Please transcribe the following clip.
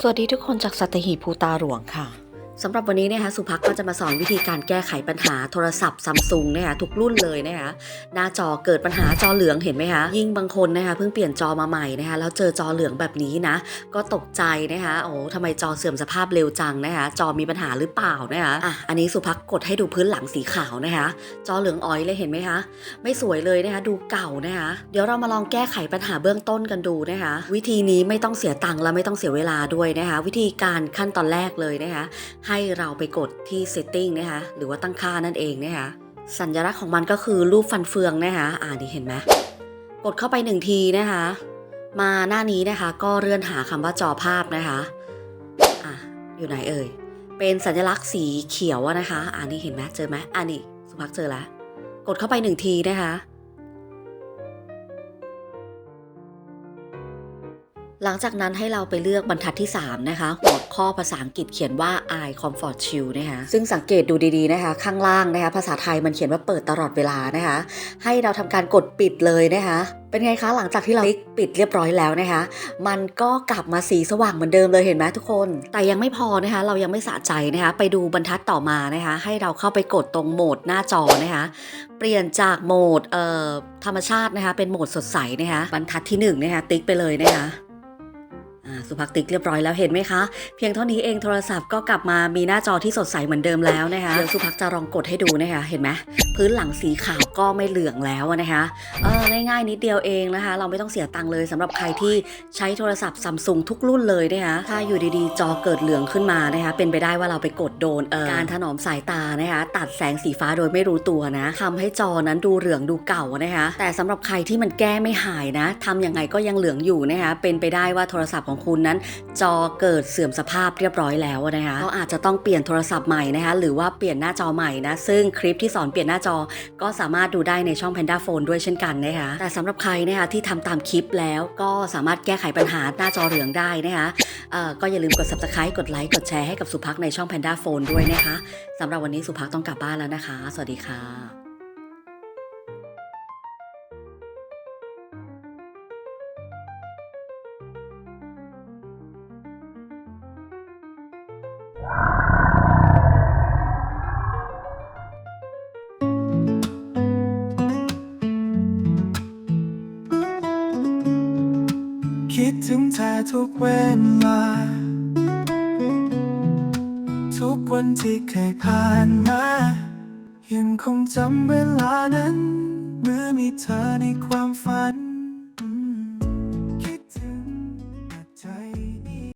สวัสดีทุกคนจากสัตหีบภูตาหลวงค่ะ สำหรับวันนี้นะคะสุภักก็จะมาสอนวิธีการแก้ไขปัญหาโทรศัพท์ซัมซุงนะคะทุกรุ่นเลยนะคะหน้าจอเกิดปัญหาจอเหลืองเห็นไหมคะยิ่งบางคนนะคะเพิ่งเปลี่ยนจอมาใหม่นะคะแล้วเจอจอเหลืองแบบนี้นะ ก็ตกใจนะคะโอ้ทำไมจอเสื่อมสภาพเร็วจังนะคะจอมีปัญหาหรือเปล่านะคะอะอันนี้สุภักกดให้ดูพื้นหลังสีขาวนะคะ จอเหลืองอ้อยเลยเห็นไหมคะไม่สวยเลยนะคะดูเก่านะคะเดี๋ยวเรามาลองแก้ไขปัญหาเบื้องต้นกันดูนะคะวิธีนี้ไม่ต้องเสียตังค์และไม่ต้องเสียเวลาด้วยนะคะวิธีการขั้นตอนแรกเลยนะคะให้เราไปกดที่ setting นะคะหรือว่าตั้งค่านั่นเองนะคะสัญลักษณ์ของมันก็คือรูปฟันเฟืองนะคะอ่านี่เห็นไหมกดเข้าไปหนึ่งทีนะคะ มาหน้านี้นะคะก็เลื่อนหาคำว่าจอภาพนะคะอะอยู่ไหนเอ่ยเป็นสัญลักษณ์สีเขียวนะคะอ่านี่เห็นไหมเจอไหมอ่านี่สุภักเจอแล้วกดเข้าไปหนึ่งทีนะคะ หลังจากนั้นให้เราไปเลือกบรรทัดที่ 3 นะคะ หัวข้อภาษาอังกฤษเขียนว่า I comfort you นะคะซึ่งสังเกตดูดีๆนะคะ ข้างล่างนะคะ ภาษาไทยมันเขียนว่าเปิดตลอดเวลานะคะ ให้เราทำการกดปิดเลยนะคะเป็นไงคะหลังจากที่เราคลิกปิดเรียบร้อยแล้วนะคะ มันก็กลับมาสีสว่างเหมือนเดิมเลยเห็นไหมทุกคน แต่ยังไม่พอนะคะ เรายังไม่สะใจนะคะ ไปดูบรรทัดต่อมานะคะ ให้เราเข้าไปกดตรงโหมดหน้าจอนะคะ เปลี่ยนจากโหมดธรรมชาตินะคะ เป็นโหมดสดใสนะคะ บรรทัดที่หนึ่งนะคะติ๊กไปเลยนะคะ สุภักติ๊กเรียบร้อยแล้วเห็นไหมคะ เพียงเท่านี้เองโทรศัพท์ก็กลับมามีหน้าจอที่สดใสเหมือนเดิมแล้วนะคะเดี๋ยวสุภักจะลองกดให้ดูนะคะเห็นไหม พื้นหลังสีขาวก็ไม่เหลืองแล้วนะคะเออง่ายๆนิดเดียวเองนะคะ เราไม่ต้องเสียตังค์เลยสำหรับใครที่ใช้โทรศัพท์ซัมซุงทุกรุ่นเลยนะคะถ้าอยู่ดีๆ จอเกิดเหลืองขึ้นมานะคะเป็นไปได้ว่าเราไปกดโดนเออการถนอมสายตานะคะตัดแสงสีฟ้าโดยไม่รู้ตัวนะทำให้จอนั้นดูเหลืองดูเก่านะคะแต่สำหรับใครที่มันแก้ไม่หายนะทำยังไงก็ยังเหลืองอยู่นะคะเป็นไปได้ว่าโทรศัพท์ของคุณนั้น จอเกิดเสื่อมสภาพเรียบร้อยแล้วนะคะก็อาจจะต้องเปลี่ยนโทรศัพท์ใหม่นะคะหรือว่าเปลี่ยนหน้าจอใหม่นะซึ่งคลิปที่สอนเปลี่ยนหน้าจอ ก็สามารถดูได้ในช่อง Panda Phone ด้วยเช่นกันนะคะแต่สำหรับใครนะคะที่ทำตามคลิปแล้วก็สามารถแก้ไขปัญหาหน้าจอเหลืองได้นะคะก็อย่าลืมกด subscribe กดไลค์กดแชร์ให้กับสุภักในช่อง Panda Phone ด้วยนะคะสำหรับวันนี้สุภักต้องกลับบ้านแล้วนะคะ สวัสดีค่ะ คิดถึงเธอทุกเวลา ทุกวันที่เคยผ่านมา ยังคงจำเวลานั้น เมื่อมีเธอในความฝัน